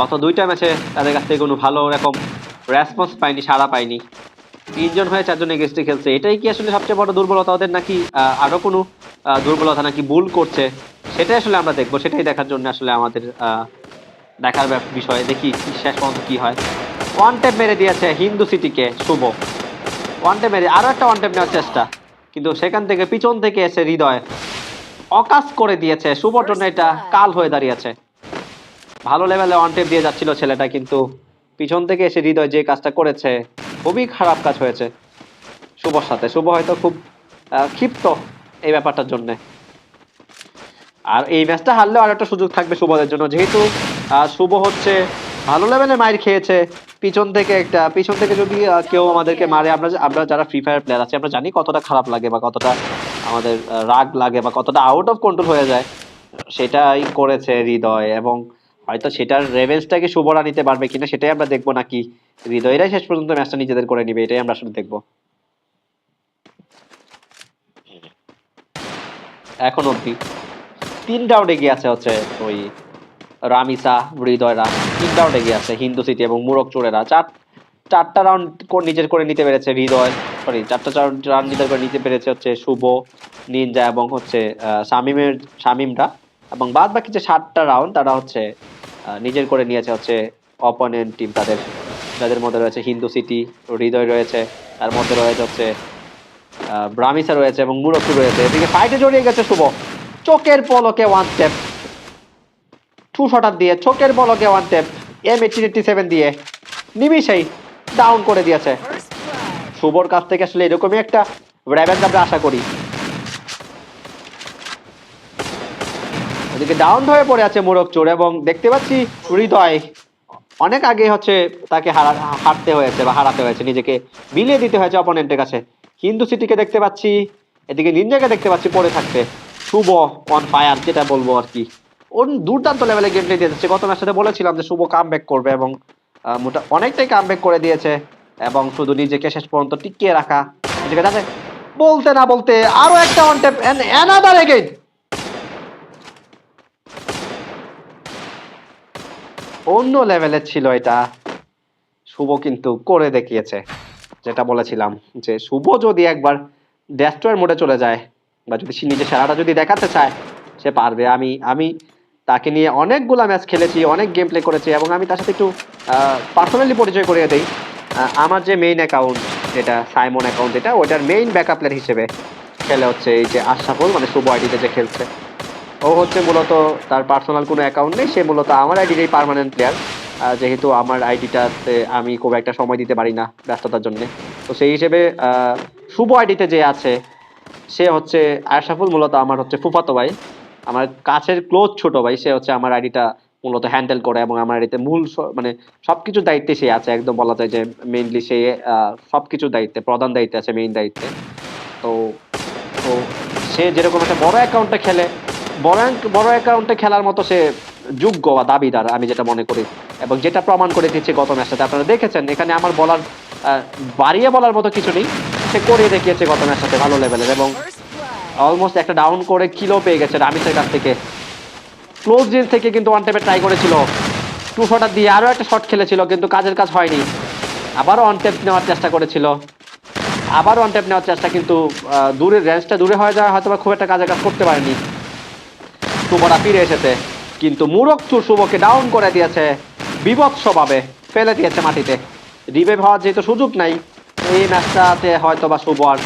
গত দুইটা ম্যাচে তাদের কাছ থেকে কোনো ভালো রকম রেসপন্স পাইনি সাড়া পাইনি। তিনজন হয়ে চারজন এগেস্টে খেলছে। এটাই কি আসলে সবচেয়ে বড় দুর্বলতা? ওদের নাকি আহ, আরও কোনো দুর্বলতা নাকি ভুল করছে? সেটাই আসলে আমরা দেখব। সেটাই দেখার জন্য আসলে আমাদের দেখার বিষয়। দেখি শেষ পর্যন্ত কি হয়। ওয়ান টেপ মেরে দিয়েছে হিন্দু সিটিকে শুভ। ওয়ান টেপ মেরে আরও একটা ওয়ান টেপ নেওয়ার চেষ্টা। কিন্তু সেখান থেকে পিছন থেকে এসে হৃদয় অকাশ করে দিয়েছে। শুভর জন্য এটা কাল হয়ে দাঁড়িয়েছে। ভালো লেভেলে ওয়ান টেপ দিয়ে যাচ্ছিল ছেলেটা, কিন্তু পিছন থেকে এসে হৃদয় যে কাজটা করেছে, খুবই খারাপ কাজ হয়েছে। শুভর সাথে। শুভ হয়তো খুব ক্ষিপ্ত এই ব্যাপারটার জন্য। আর এই ম্যাচটা হারলেও আর একটা সুযোগ থাকবে শুভদের জন্য। যেহেতু শুভ হচ্ছে ভালো লেভেলে মাইর খেয়েছে, পিছন থেকে একটা, পিছন থেকে যদি কেউ আমাদেরকে মারে, আমরা আমরা যারা ফ্রি ফায়ার প্লেয়ার আছি, আমরা জানি কতটা খারাপ লাগে বা কতটা আমাদের রাগ লাগে বা কতটা আউট অফ কন্ট্রোল হয়ে যায়। সেটাই করেছে হৃদয় এবং হয়তো সেটার রেভেন্সটাকে শুভরা নিতে পারবে কিনা সেটাই আমরা দেখব নাকি হৃদয়রাই শেষ পর্যন্ত ম্যাচটা নিজেদের করে নিবে, এটাই আমরা আসলে দেখব। এখন অব্দি তিন রাউন্ড এগিয়ে আছে হচ্ছে ওই রামিসা হৃদয়রা তিন রাউন্ড এগিয়ে আছে হিন্দু সিটি এবং মুরক চোরেরা। চার, চারটা রাউন্ড নিজের করে নিতে পেরেছে হৃদয় সরি চারটা রাউন্ড নিজের করে নিতে পেরেছে হচ্ছে শুভ নিনজা এবং হচ্ছে শামিমের শামিমরা এবং বাদ বাকি যে সাতটা রাউন্ড তারা হচ্ছে নিজের করে নিয়েছে হচ্ছে অপোনেন্ট টিম তাদের। যাদের মধ্যে রয়েছে হিন্দু সিটি হৃদয় রয়েছে তার মধ্যে রয়েছে হচ্ছে ব্রামিসা রয়েছে এবং মুরক্কু রয়েছে। এদিকে ফাইটে জড়িয়ে গেছে শুভ। চোখের পলকে ওয়ান স্টেপ টু শটার দিয়ে চোখের পলকে one step M eighteen eighty seven দিয়ে নিমিশেই ডাউন করে দিয়েছে। শুভর কাছ থেকে আসলে এরকমই একটা র্যাভেন্স আমরা আশা করি। ওদিকে ডাউন হয়ে পড়ে আছে মোরক চোর এবং দেখতে পাচ্ছি হৃদয় অনেক আগে হচ্ছে তাকে হারা, হারতে হয়েছে বা হারাতে হয়েছে, নিজেকে বিলিয়ে দিতে হয়েছে অপোনেন্টের কাছে। হিন্দু সিটিকে দেখতে পাচ্ছি, এদিকে নিনজাকে দেখতে পাচ্ছি পড়ে থাকতে। শুভ অন ফায়ার যেটা বলব আর কি। ওর দুর্দান্ত লেভেলে গেম প্লে দিয়ে যাচ্ছে গত ম্যাচটাতে বলেছিলাম যে শুভ কাম করবে এবং মোটা, অনেকটাই কাম করে দিয়েছে এবং শুধু নিজেকে শেষ পর্যন্ত টিকিয়ে রাখা। বলতে না বলতে আরও একটা ওয়ান ট্যাপ অ্যানাদার এগেইন অন্য লেভেলের ছিল এটা। শুভ কিন্তু করে দেখিয়েছে। যেটা বলেছিলাম যে, শুভ যদি একবার ডেস্ট্রয়ের মোডে চলে যায়, বা যদি সে নিজের সেরাটা যদি দেখাতে চায়, সে পারবে। আমি আমি তাকে নিয়ে অনেকগুলা ম্যাচ খেলেছি, অনেক গেম প্লে করেছি, এবং আমি তার সাথে একটু পার্সোনালি পরিচয় করিয়ে দিই। আমার যে মেইন অ্যাকাউন্ট যেটা সাইমন অ্যাকাউন্ট যেটা ওইটার মেইন ব্যাকআপ প্লেয়ার হিসেবে খেলে হচ্ছে এই যে আশরাফুল মানে শুভ আইডিতে যে খেলছে। ও হচ্ছে মূলত তার পার্সোনাল কোনো অ্যাকাউন্ট নেই, সে মূলত আমার আইডিটাই পার্মানেন্ট প্লেয়ার যেহেতু আমার আইডিটাতে আমি খুব একটা সময় দিতে পারি না ব্যস্ততার জন্য। তো সেই হিসেবে শুভ আইডিতে যে আছে, সে হচ্ছে আশরাফুল, মূলত আমার হচ্ছে ফুফাতো ভাই। আমার কাছের ক্লোজ ছোট ভাই, সে হচ্ছে আমার আইডিটা মূলত হ্যান্ডেল করে এবং আমার আইডিতে মূল মানে সব সবকিছুর দায়িত্বে সে আছে। একদম বলা যায় যে মেইনলি সে সব সবকিছুর দায়িত্বে, প্রধান দায়িত্বে আছে মেইন দায়িত্বে। তো তো সে যেরকম একটা বড় অ্যাকাউন্টটা খেলে বড় বড় অ্যাকাউন্টে খেলার মতো সে যোগ্য বা দাবিদার, আমি যেটা মনে করি। এবং যেটা প্রমাণ করে দিচ্ছে গত ম্যাচটাতে আপনারা দেখেছেন, এখানে আমার বলার বাড়িয়ে বলার মতো কিছু নেই। সে করে দেখিয়েছে গত ম্যাচটাতে ভালো লেভেলের এবং অলমোস্ট একটা ডাউন করে কিলো পেয়ে গেছে রামিসের কাছ থেকে। ক্লোজ রেঞ্জ থেকে কিন্তু ওয়ান টেপে ট্রাই করেছিল। টু শটার দিয়ে আরও একটা শট খেলেছিল, কিন্তু কাজের কাজ হয়নি। আবারও অন টেপ নেওয়ার চেষ্টা করেছিল। আবার ওয়ান ট্যাপ নেওয়ার চেষ্টা কিন্তু দূরের রেঞ্জটা দূরে হয়ে যাওয়া হয়তো বা খুব একটা কাজের কাজ করতে পারেনি। শুভরা ফিরে এসেছে। কিন্তু মুরক চুর শুভকে ডাউন করে দিয়েছে। বিভৎসভাবে ফেলে দিয়েছে মাটিতে। রিভাইভ হওয়ার যেহেতু সুযোগ নাই, এই ম্যাচটাতে হয়তো বা শুভ আর